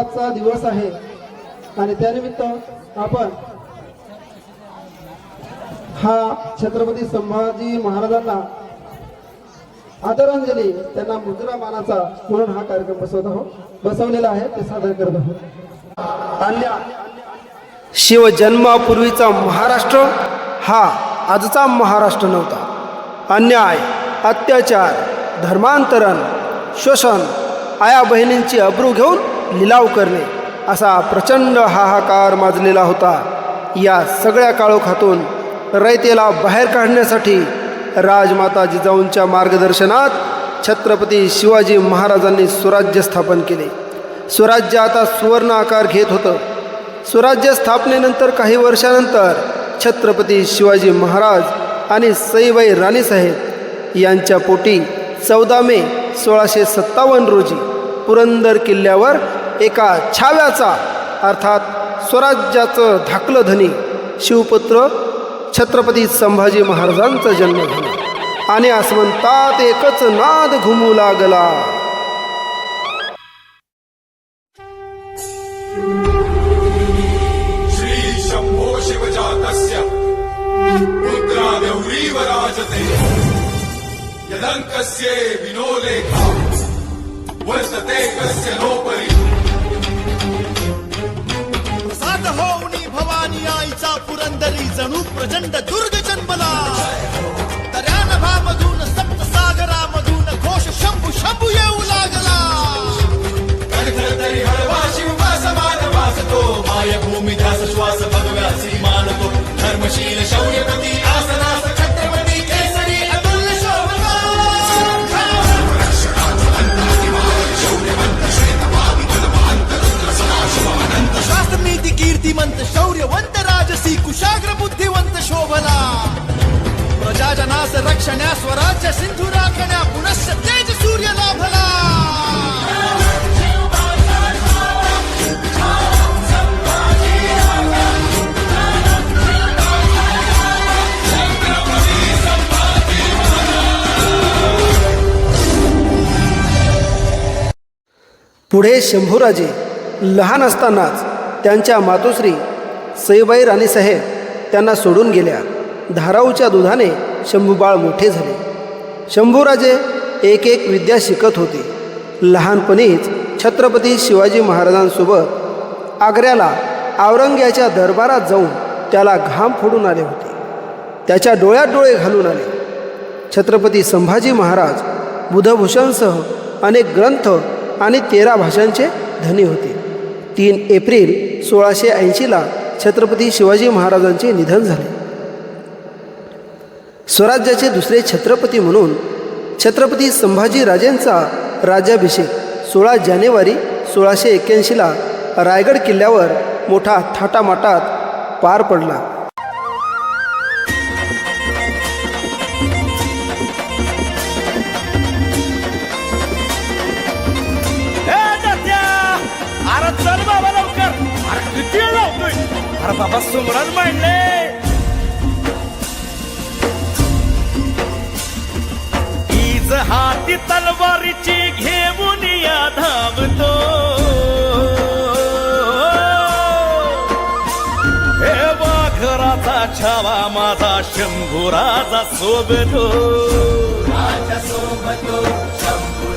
जोडी आजचा दिवस आहे. आणि त्यानिमित्त आपण हा छत्रपती संभाजी महाराजांना आदरांजली त्यांना मुद्रा मानाचा म्हणून हा कार्यक्रम बसवत आहोत. बसवलेला आहे ते सादर करत आहोत. अन्य शिव महाराष्ट्र हा आजचा महाराष्ट्र नव्हता. अन्याय अत्याचार धर्मांतरण शोषण आया बहिणींची अब्रू घेऊन लिलाव करणे असा प्रचंड हाहाकार माजलेला होता. या सगळ्या काळोखातून रयतेला बाहेर काढण्यासाठी राजमाता जिजाऊंच्या मार्गदर्शनात छत्रपती शिवाजी महाराजांनी स्वराज्य स्थापन केले. स्वराज्य आता सुवर्ण आकार घेत होतं. स्वराज्य स्थापनेनंतर काही वर्षानंतर छत्रपती शिवाजी महाराज आणि सईबाई राणीसाहेब यांच्या पोटी चौदा मे सोळाशे सत्तावन्न रोजी पुरंदर किल्ल्यावर एका छाव्याचा अर्थात स्वराज्याचं धाकलं धनी शिवपुत्र छत्रपती संभाजी महाराजांचा जन्म झाला. आणि आसमंतात एकच नाद घुमू लागला. यदङ्कस्य विनोलेखा वर्तते कस्य नोपरि सात होऊनी भवानी आईचा पुरंदरी जणू प्रचंड दुर्ग जन्मला तऱ्या नभामधून सप्त सागरामधून घोष शंभू शंभू येऊ लागला. तरी हळवा शिववास मान वासतो मायभूमी ध्यास श्वास भगव्यासी मानतो धर्मशील शौर्यपती आसनास कीर्तिमंत शौर्यवंत राजसी कुशाग्र बुद्धिवंत शोभला. प्रजाजनास रक्षण्या स्वराज्य सिंधू राखण्या पुनश्च तेज सूर्य लाभला. पुढे शंभूराजे लहान असतानाच त्यांच्या मातोश्री सईबाई राणीसाहेब त्यांना सोडून गेल्या. धाराऊच्या दुधाने शंभूबाळ मोठे झाले. शंभूराजे एक एक विद्या शिकत होते. लहानपणीच छत्रपती शिवाजी महाराजांसोबत आग्र्याला औरंग्याच्या दरबारात जाऊन त्याला घाम फोडून आले होते. त्याच्या डोळ्यात डोळे घालून आले. छत्रपती संभाजी महाराज बुधभूषणसह अनेक ग्रंथ आणि तेरा भाषांचे धनी होते. तीन एप्रिल सोळाशे ऐंशीला छत्रपती शिवाजी महाराजांचे निधन झाले. स्वराज्याचे दुसरे छत्रपती म्हणून छत्रपती संभाजी राजेंचा राज्याभिषेक सोळा जानेवारी सोळाशे एक्क्याऐंशीला रायगड किल्ल्यावर मोठा थाटामाटात पार पडला. अरे बाबा सुमरण मांडले. ईज हाती तलवारीची घेऊन या धावतो. हे वाघराचा छावा माझा शंभूराजा सोबतो.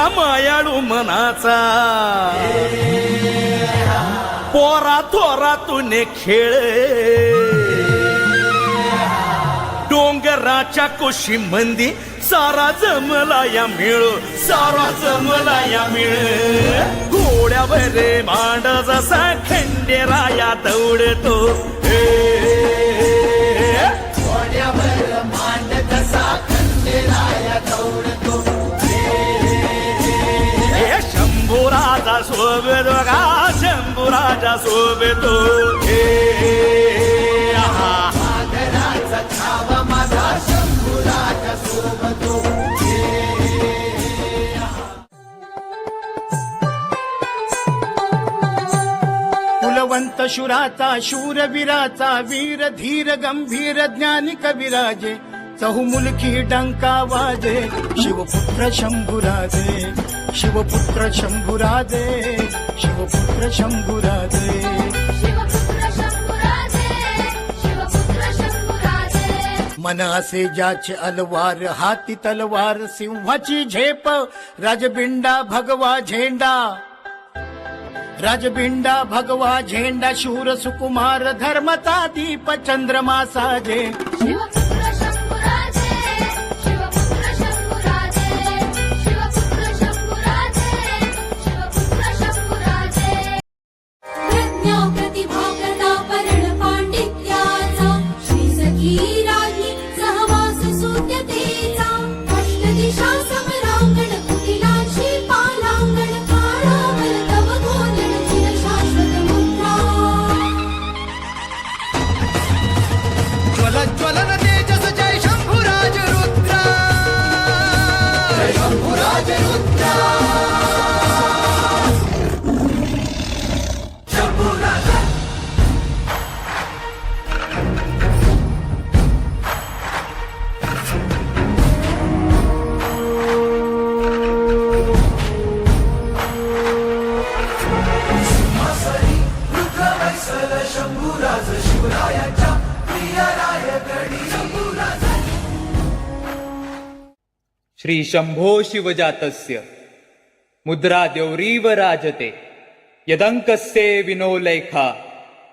राजा मायाळू मनाचा. पोरा थोरा तुने खेळ. डोंगराच्या कुशी मंदी सारा जमला या मिळ सारा जमला या मिळ. घोड्यावर मांड जसा खंडेराया दौडतो. हे, शंभूराजा शोभतो का शंभूराजा शोभतो हे, कुलवंत शुराचा शूरवीराचा वीर धीर गंभीर ज्ञानी कविराजे चहुमुलकी डंका वाजे शिवपुत्र शंभुराजे शिवपुत्र शंभुराजे शिवपुत्र शंभुराजे. शिवपुत्र शंभुराजे शिवपुत्र शंभुराजे. मन असे ज्याचे अलवार हाती तलवार सिंहाची झेप राजबिंडा भगवा झेंडा. राजबिंडा भगवा झेंडा शूर सुकुमार धर्मता दीप चंद्रमा साजे. श्री शंभो शिवजातस्य। मुद्रा देवरीव राजते यदंकस्य विनोलेखा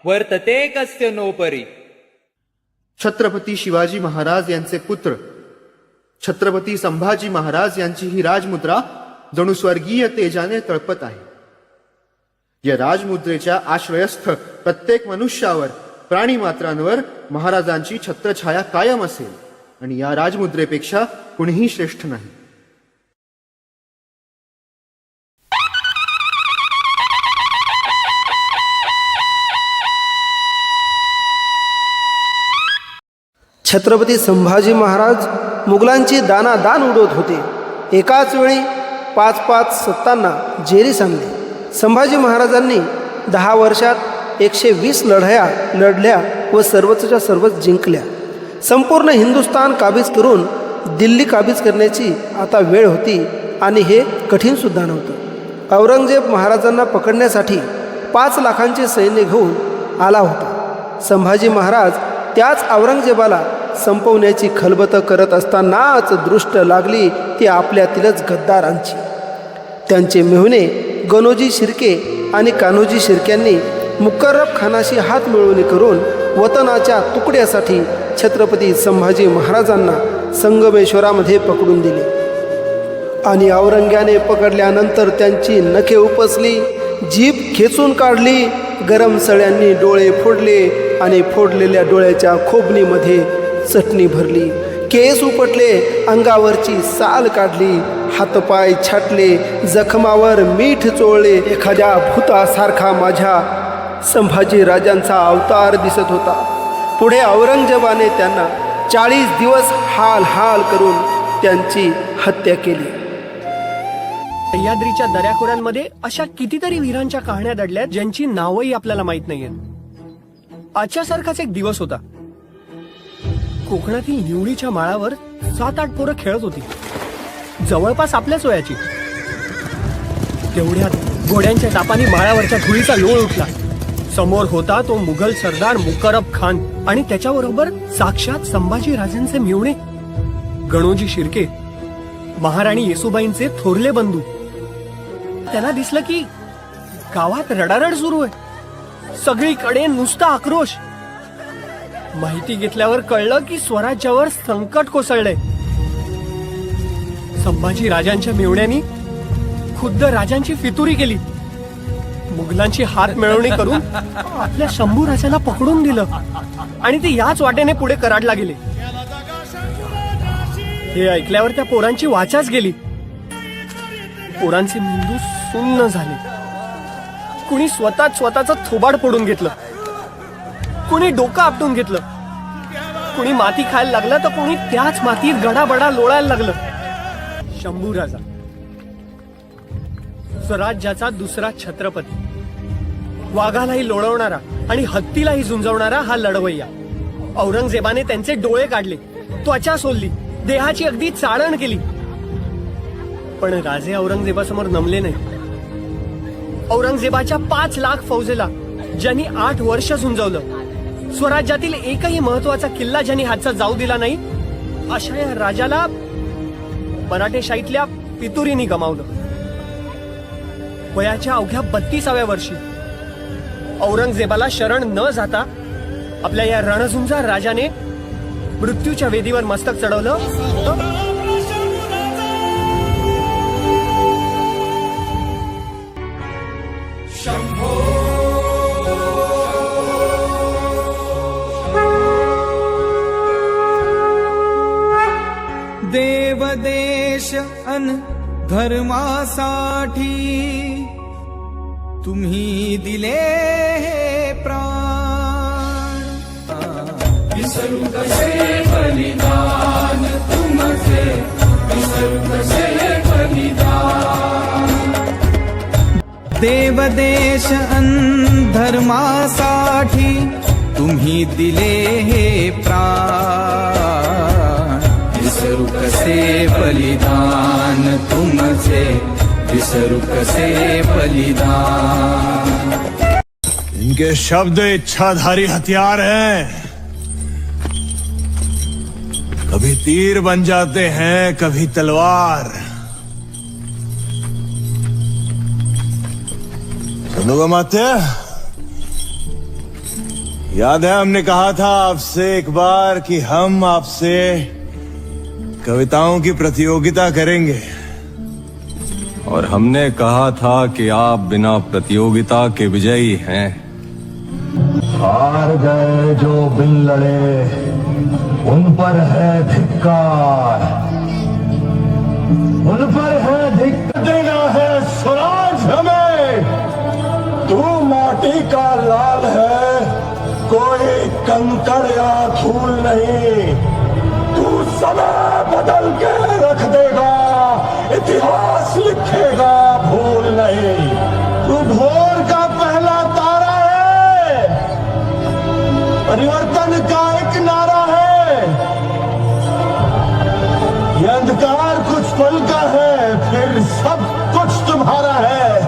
वर्तते कस्य नोपरी। छत्रपती शिवाजी महाराज यांचे पुत्र। छत्रपती संभाजी महाराज यांची ही राजमुद्रा जणू स्वर्गीय तेजाने तळपत आहे। या राजमुद्रेच्या आश्रयस्थ प्रत्येक मनुष्यावर प्राणीमात्रांवर महाराजांची छत्रछाया कायम असेल। आणि या राजमुद्रेपेक्षा कुणीही श्रेष्ठ नाही. छत्रपती संभाजी महाराज मुघलांची दानादान उडवत होते. एकाच वेळी पाच पाच सत्तांना जेरी सांगली. संभाजी महाराजांनी दहा वर्षात एकशे वीस लढाया लढल्या व सर्वचच्या सर्वच जिंकल्या. संपूर्ण हिंदुस्थान काबीज करून दिल्ली काबीज करण्याची आता वेळ होती आणि हे कठीणसुद्धा नव्हतं. औरंगजेब महाराजांना पकडण्यासाठी पाच लाखांचे सैन्य घेऊन आला होता. संभाजी महाराज त्याच औरंगजेबाला संपवण्याची खलबत करत असतानाच दृष्ट लागली ती आपल्यातीलच गद्दारांची. त्यांचे मेहुणे गणोजी शिर्के आणि कान्होजी शिर्क्यांनी मुकर्रब खानाशी हात मिळवणी करून वतनाच्या तुकड्यासाठी छत्रपती संभाजी महाराजांना संगमेश्वरामध्ये पकडून दिले. आणि औरंग्याने पकडल्यानंतर त्यांची नखे उपसली जीभ खेचून काढली गरम सळ्यांनी डोळे फोडले आणि फोडलेल्या डोळ्याच्या खोबणीमध्ये चटणी भरली. केस उपटले अंगावरची साल काढली हातपाय छाटले जखमावर मीठ चोळले एखाद्या भूतासारखा माझ्या संभाजी राजांचा अवतार दिसत होता. पुढे औरंगजेबाने त्यांना चाळीस दिवस हाल हाल करून त्यांची हत्या केली. सह्याद्रीच्या दऱ्याखोऱ्यांमध्ये अशा कितीतरी वीरांच्या कहाण्या दडल्यात ज्यांची नावही आपल्याला माहीत नाहीयेत. आजच्यासारखाच एक दिवस होता. कोकणातील निवडीच्या माळावर सात आठ पोरं खेळत होती. जवळपास आपल्याच वयाची. तेवढ्यात घोड्यांच्या टापाने माळावरच्या धुळीचा लोळ उठला. समोर होता तो मुघल सरदार मुकरब खान आणि त्याच्याबरोबर साक्षात संभाजी राजांचे मिवणे गणोजी शिर्के महाराणी येसुबाईंचे थोरले बंधू. त्याला दिसलं की गावात रडारड सुरू आहे. सगळीकडे नुसता आक्रोश. माहिती घेतल्यावर कळलं की स्वराज्यावर संकट कोसळलंय. संभाजी राजांच्या मेवण्यानी खुद्द राजांची फितुरी केली. मुघलांची हात मिळवणी करून आपल्या शंभू राजाला पकडून दिलं. आणि ते याच वाटेने पुढे कराडला गेले. हे ऐकल्यावर त्या पोरांची वाचाच गेली. पोरांचे मेंदू सुन्न झाले. कुणी स्वतःच स्वतःच थोबाड फोडून घेतलं. कुणी डोकं आपटून घेतलं. कुणी माती खायला लागलं तर कुणी त्याच मातीत गडाबडा लोळायला लागलं. शंभू राजा. स्वराज्याचा दुसरा छत्रपती. वाघालाही लोळवणारा आणि हत्तीलाही झुंजवणारा हा लढवय्या. औरंगजेबाने त्यांचे डोळे काढले त्वचा सोलली देहाची अगदी चाळण केली. पण राजे औरंगजेबासमोर नमले नाही. औरंगजेबाच्या पाच लाख फौजेला ज्यांनी आठ वर्ष झुंजवलं स्वराज्यातील एकही महत्त्वाचा किल्ला ज्यांनी हातचा जाऊ दिला नाही अशा या राजाला मराठेशाहीतल्या पितुरीनी गमावलं. वयाच्या अवघ्या बत्तीसाव्या वर्षी. औरंगजेबाला शरण न जाता आपल्या या रणझुंजार राजाने मृत्यूच्या वेदीवर मस्तक चढवलं. देवदेश अन धर्मासाठी तुम्ही दिले हे प्राण. विसरू कसे बलिदान? तुमचे विसरू कसे बलिदान? देवदेश धर्मासाठी तुम्ही दिले हे प्राण. विसरू कसे बलिदान? तुमचे इनके शब्द इच्छाधारी हथियार हैं। कभी तीर बन जाते हैं, कभी तलवार। माते, याद है हमने कहा था आपसे एक बार कि हम आपसे कविताओं की प्रतियोगिता करेंगे। और हमने कहा था कि आप बिना प्रतियोगिता के विजयी हैं। हार गए जो बिन लड़े, उन पर है धिक्कार। उन पर है धिक्कार देना है स्वराज हमें। तू माटी का लाल है, कोई कंकड़ या धूल नहीं। तू समय बदल के रख देगा। इतिहास लिखेगा भूल नहीं। तू भोर का पहला तारा है। परिवर्तन का एक नारा है। ये अंधकार कुछ पल का है, फिर सब कुछ तुम्हारा है।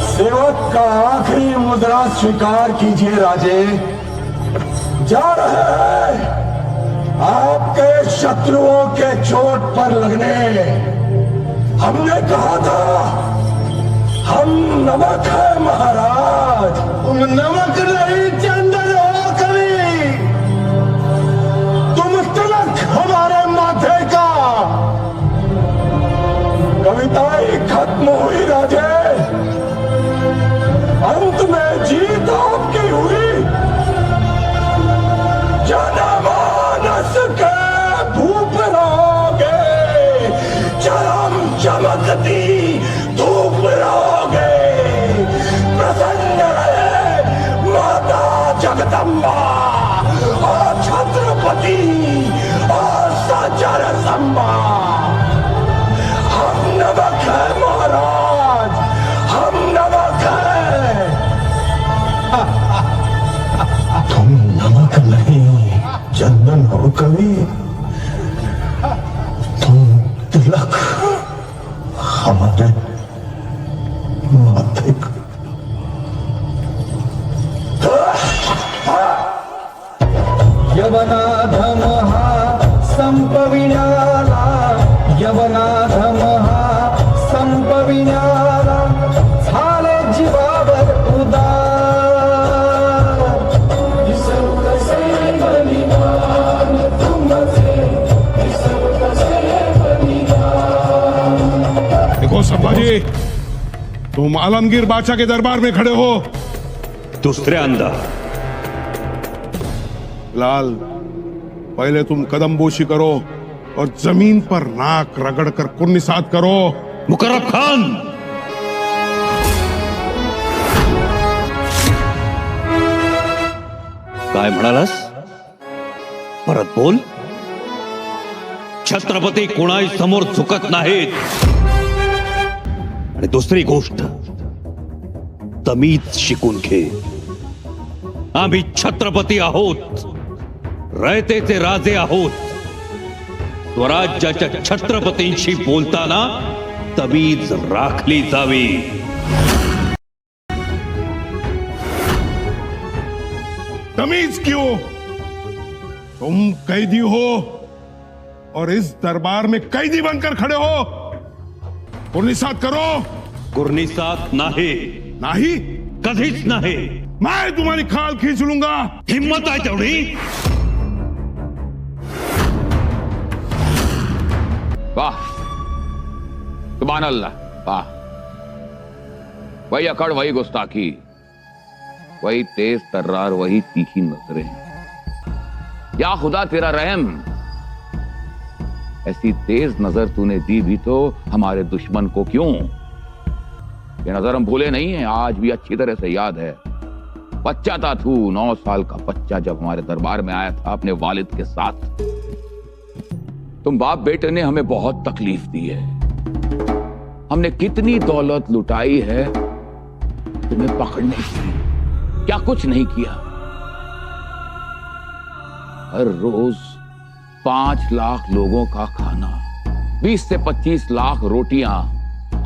सेवक का आखिरी मुद्रा स्वीकार कीजिए, राजे। जा रहे हैं। आपके शत्रुओं के चोट पर लगने। हमने कहा था हम नमक है महाराज। तुम नमक नहीं चंदन हो कभी। तुम तिलक हमारे माथे का। कविताएँ खत्म हुई राजे। अंत में जीत आपकी हुई। चमकती धूप रहोगे प्रसन्न रहे माता जगदम्बा और छत्रपति। आलमगीर बादशाह के दरबार में खड़े हो। दुसऱ्यांदा लाल पहले तुम कदम बोशी करो और जमीन पर नाक रगड़ कर कुर्निसात करो। मुकरब खान! काय म्हणालास? परत बोल। छत्रपती कोणाही समोर झुकत नाहीत. आणि दुसरी गोष्ट तमीच शिकून घे आम्ही छत्रपती आहोत। रयतेचे राजे आहोत। स्वराज्याच्या छत्रपतींशी बोलताना तमीज राखली जावी। तमीज क्यों? तुम कैदी हो और इस दरबार में कैदी बनकर खड़े हो। कुर्निसात करो। गुरनिसात नाही। नहीं, कधीच नाही। मैं तुम्हारी खाल खींच लूँगा। हिम्मत आहे तेवढी। वाह। सुबहान अल्लाह वाह। वही अकड़, वही गुस्ताखी। वही तेज तर्रार, वही तीखी नज़रें। या खुदा, तेरा रहम। ऐसी तेज नज़र तूने दी भी तो हमारे दुश्मन को क्यों? ये नज़र हम भूले नहीं है, आज भी अच्छी तरह से याद है। बच्चा था तू, नौ साल का बच्चा जब हमारे दरबार में आया था अपने वालिद के साथ। तुम बाप बेटे ने हमें बहुत तकलीफ़ दी है। हमने कितनी दौलत लुटाई है, तुम्हें पकड़ने की क्या कुछ नहीं किया? हर रोज पाँच लाख लोगों का खाना, बीस से पच्चीस लाख रोटियाँ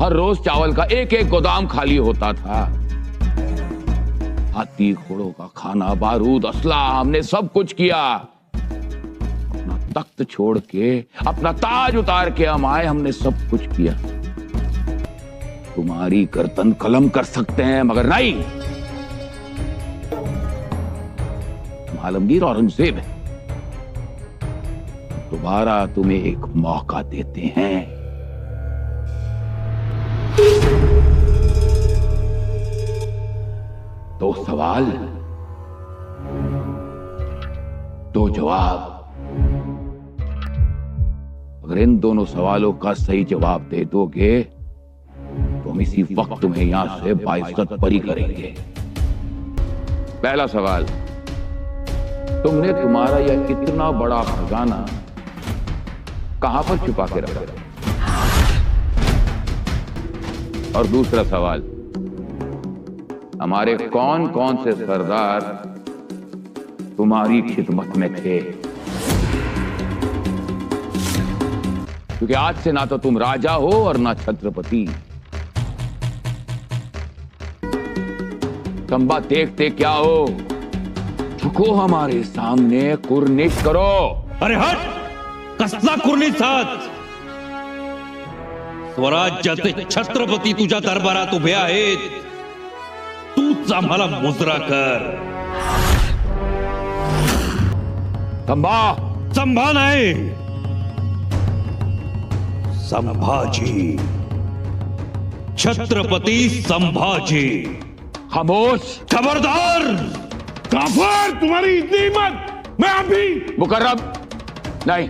हर रोज चावल का एक एक गोदाम खाली होता था। हाथी, घोड़ों का खाना, बारूद असला हमने सब कुछ किया। अपना तख्त छोड़ के, अपना ताज उतार के हम आए, हमने सब कुछ किया। तुम्हारी गर्दन कलम कर सकते हैं, मगर नहीं। आलमगीर औरंगज़ेब है। दोबारा तुम्हें एक मौका देते हैं। सवाल। दो जवाब। अगर इन दोनों सवालों का सही जवाब दे दोगे तो हम इसी वक्त तुम्हें यहाँ से बाइज्जत परी करेंगे। पहला सवाल, तुमने तुम्हारा यह कितना बड़ा खजाना कहाँ पर छुपा के रखा? और दूसरा सवाल हमारे कौन कौन से सरदार तुम्हारी खिदमत में थे? क्योंकि आज से ना तो तुम राजा हो और ना छत्रपति। कंबा देखते क्या हो? झुको हमारे सामने, कुर्निश करो। अरे हट! कसला कुर्निसात स्वराज्याचे छत्रपती तुझ्या दरबारात उभे आहेत तूच आम्हाला मुजरा कर. कंबा संभा नाही. संभाजी. छत्रपती संभाजी. खामोश. खबरदार. काफर तुम्हारी इतनी हिम्मत। मैं अभी मुकर्रम. नहीं.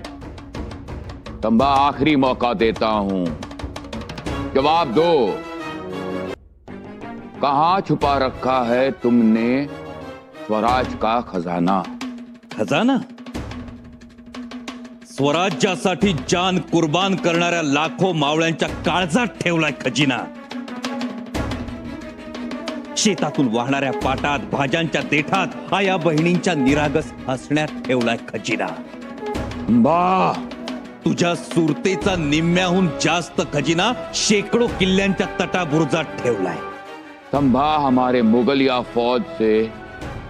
कंबा आखिरी मौका देता हूँ। जवाब दो। कहां छुपा रखा है तुमने स्वराज का खजाना? खजाना? स्वराज्यासाठी जान कुर्बान करणाऱ्या लाखो मावळ्यांच्या काळजात ठेवलाय खजिना. शेतातून वाहणाऱ्या पाटात भाज्यांच्या देठात आया बहिणींच्या निरागस हसण्यात ठेवलाय खजिना. बा! तुझ्या सुरतेचा निम्म्याहून जास्त खजिना शेकडो किल्ल्यांच्या तटाबुर्जात ठेवलाय. संभा हमारे मुगलिया फौज से।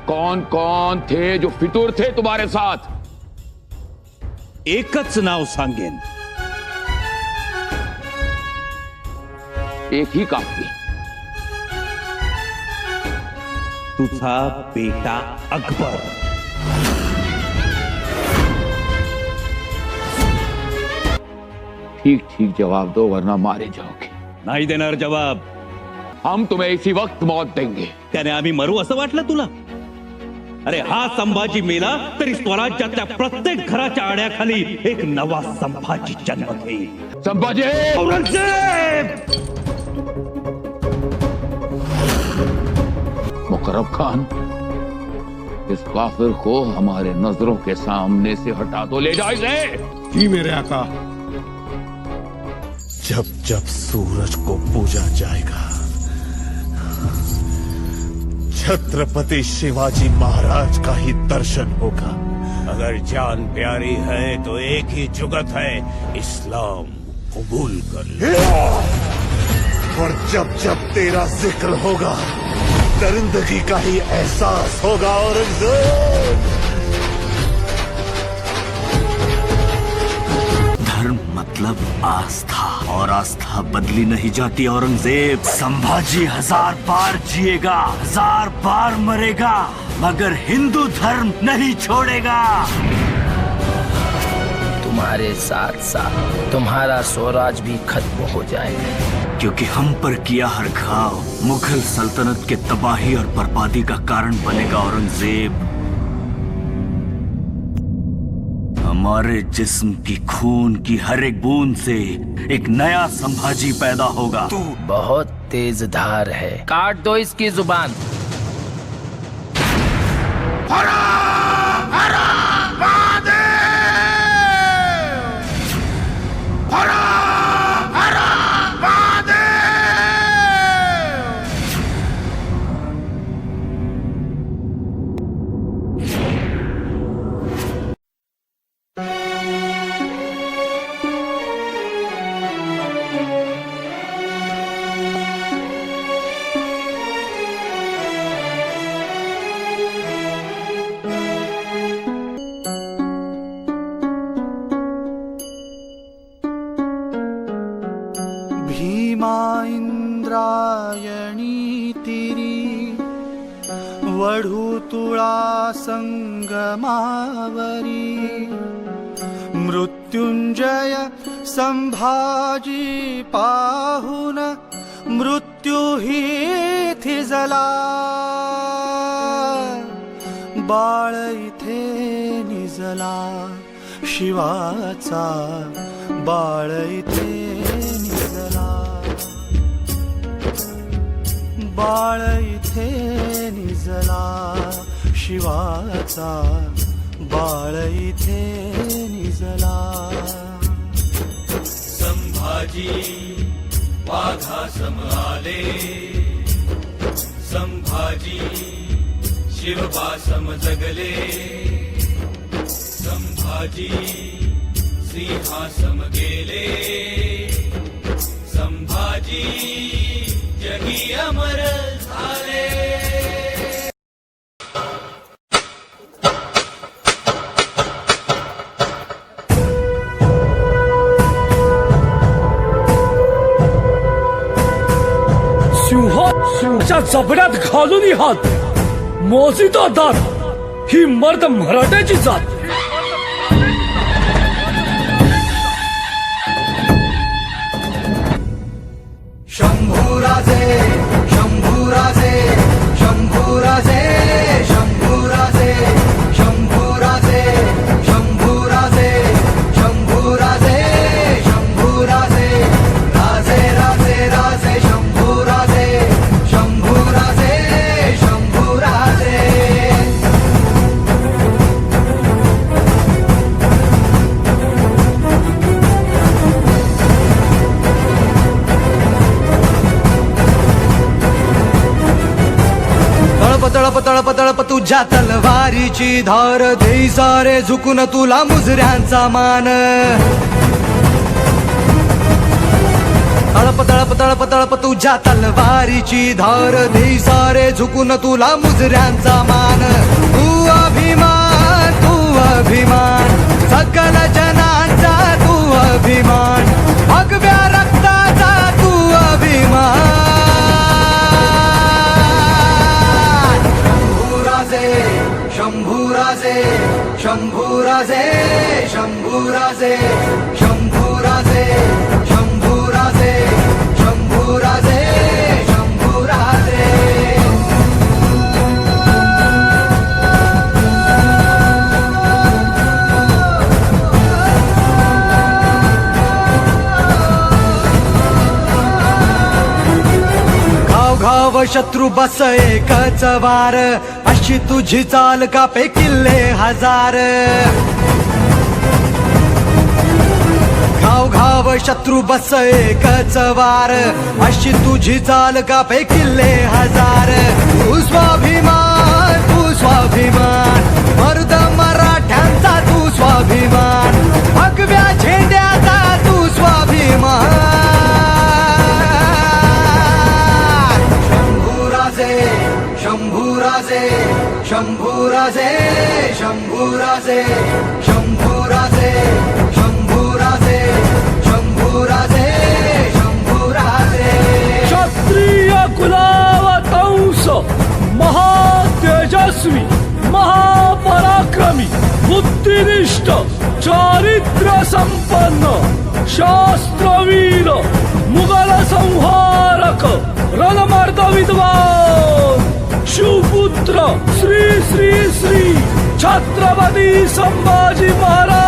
कौन कौन थे जो फितूर थे तुम्हारे साथ? एकच नाव सांगेन। एक ही काफ़ी। तुझा बेटा अकबर। ठीक ठीक जवाब दो वरना मारे जाओगे। नाही देना जवाब। हम तुम्हें इसी वक्त मौत देंगे। त्याने आम्ही मरू असं वाटलं तुला? अरे हा संभाजी मेला तरी स्वराज्याच्या प्रत्येक घराच्या आड्याखाली एक नवा संभाजी जन्म घेईल संभाजी! मुकरब खान इस काफिर को हमारे नज़रों के सामने से हटा दो ले जाओ इसे। जी मेरे आका। जब जब सूरज को पूजा जाएगा छत्रपति शिवाजी महाराज का ही दर्शन होगा। अगर जान प्यारी है तो एक ही जुगत है इस्लाम कबूल कर ले। और जब जब तेरा ज़िक्र होगा दरिंदगी का ही एहसास होगा औरंगज़ेब धर्म मतलब आस्था। और आस्था बदली नहीं जाती औरंगज़ेब संभाजी हज़ार बार जिएगा हज़ार बार मरेगा मगर हिंदू धर्म नहीं छोड़ेगा। तुम्हारे साथ साथ तुम्हारा स्वराज भी खत्म हो जाएगा। क्योंकि हम पर किया हर घाव मुगल सल्तनत के तबाही और बर्बादी का कारण बनेगा औरंगज़ेब। हमारे जिस्म की खून की हर एक बूंद से एक नया संभाजी पैदा होगा। तू बहुत तेज धार है। काट दो इसकी ज़ुबान। मृत्युंजय संभाजी पाहुन मृत्यूही थिजला बाळ इथे निजला शिवाचा बाळ इथे निजला। बाळ इथे निजला शिवाचा बाळ इथे निजला. संभाजी वाघा सम आले. संभाजी शिवबासम जगले. संभाजी सिंहासम गेले. संभाजी जगी अमर झाले. जबड्यात घालून हात. मोजितो दात. ही मर्द मराठ्याची जात. शंभूराजे शंभूराजे शंभूराजे शंभूराजे तुझ्या तलवारीची धार देई सारे झुकून तुला मुजऱ्यांचा मान. तळप तळप तळप तळप तुझ्या तलवारीची धार देई सारे झुकून तुला मुजऱ्यांचा मान. तू अभिमान तू अभिमान सकल जनांचा तू अभिमान. भगव्या शंभूराजे शंभूराजे. घाव शत्रू बस एकच वार. अशी तुझी चाल कापे किल्ले हजार? घाव घाव शत्रू बस एकच वार. अशी तुझी चाल कापे किल्ले हजार? तू स्वाभिमान तू स्वाभिमान. मर्द मराठ्यांचा तू स्वाभिमान. भगव्या झेंड्याचा तू स्वाभिमान. শম্ভু রাজে শম্ভু রাজে শম্ভু রাজে শম্ভু রাজে শম্ভু রাজে শম্ভু রাজে ক্ষত্রিয় কুলাব কংস মহা তেজস্বী মহাপরাক্রমী বুদ্ধিনিষ্ঠ চরিত্র সম্পন্ন শাস্ত্রবীর মুঘল সংহারক রণমার্দ বিদ্বান शिवपुत्र श्री श्री श्री छत्रपती संभाजी महाराज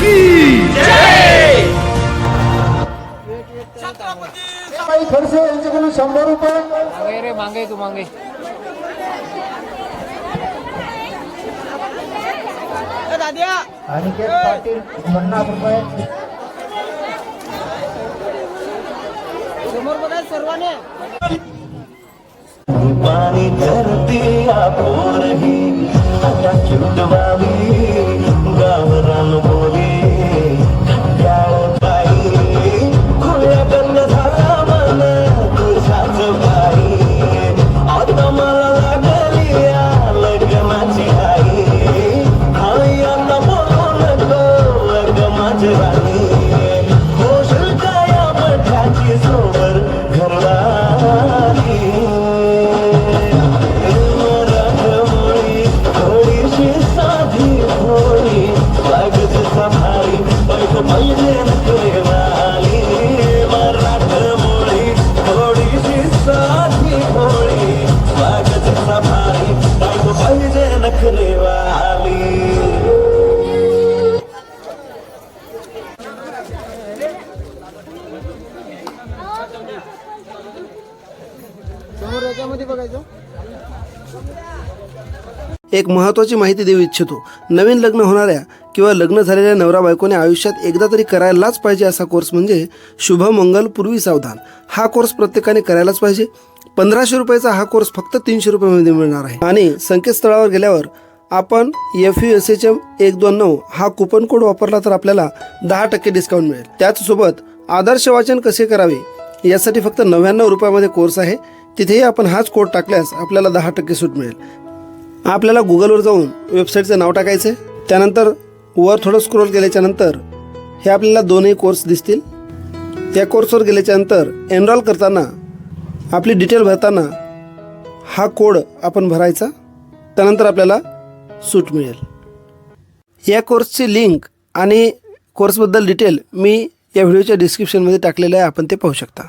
की जय. यांच्याकडून शंभर रुपये रे मागे तू मागे पाटील पन्नास रुपये समोर बघा सर्वांनी पाणी धरती पोरही आता चुटवावी गावरान बोल एक महत्त्वाची माहिती देऊ इच्छितो. नवीन लग्न होणाऱ्या किंवा लग्न झालेल्या नवरा बायकोने आयुष्यात एकदा तरी करायलाच पाहिजे असा कोर्स म्हणजे शुभमंगल पूर्वी सावधान. हा कोर्स प्रत्येकाने करायलाच पाहिजे. पंधराशे रुपयाचा हा कोर्स फक्त तीनशे रुपयामध्ये मिळणार आहे. आणि संकेतस्थळावर गेल्यावर आपण F U S H M एक दोन नऊ हा कुपन कोड वापरला तर आपल्याला दहा टक्के डिस्काउंट मिळेल. त्याचसोबत आदर्श वाचन कसे करावे यासाठी फक्त नव्याण्णव रुपयामध्ये कोर्स आहे. तिथेही आपण हाच कोड टाकल्यास आपल्याला दहा टक्के सूट मिळेल. आपल्याला गुगलवर जाऊन वेबसाईटचं नाव टाकायचं आहे त्यानंतर वर थोडं स्क्रोल केल्याच्यानंतर हे आपल्याला दोनही कोर्स दिसतील. त्या कोर्सवर गेल्याच्यानंतर एनरॉल करताना आपली डिटेल भरताना हा कोड आपण भरायचा. त्यानंतर आपल्याला सूट मिळेल. या कोर्सची लिंक आणि कोर्सबद्दल डिटेल मी या व्हिडिओच्या डिस्क्रिप्शनमध्ये टाकलेलं आहे. आपण ते पाहू शकता.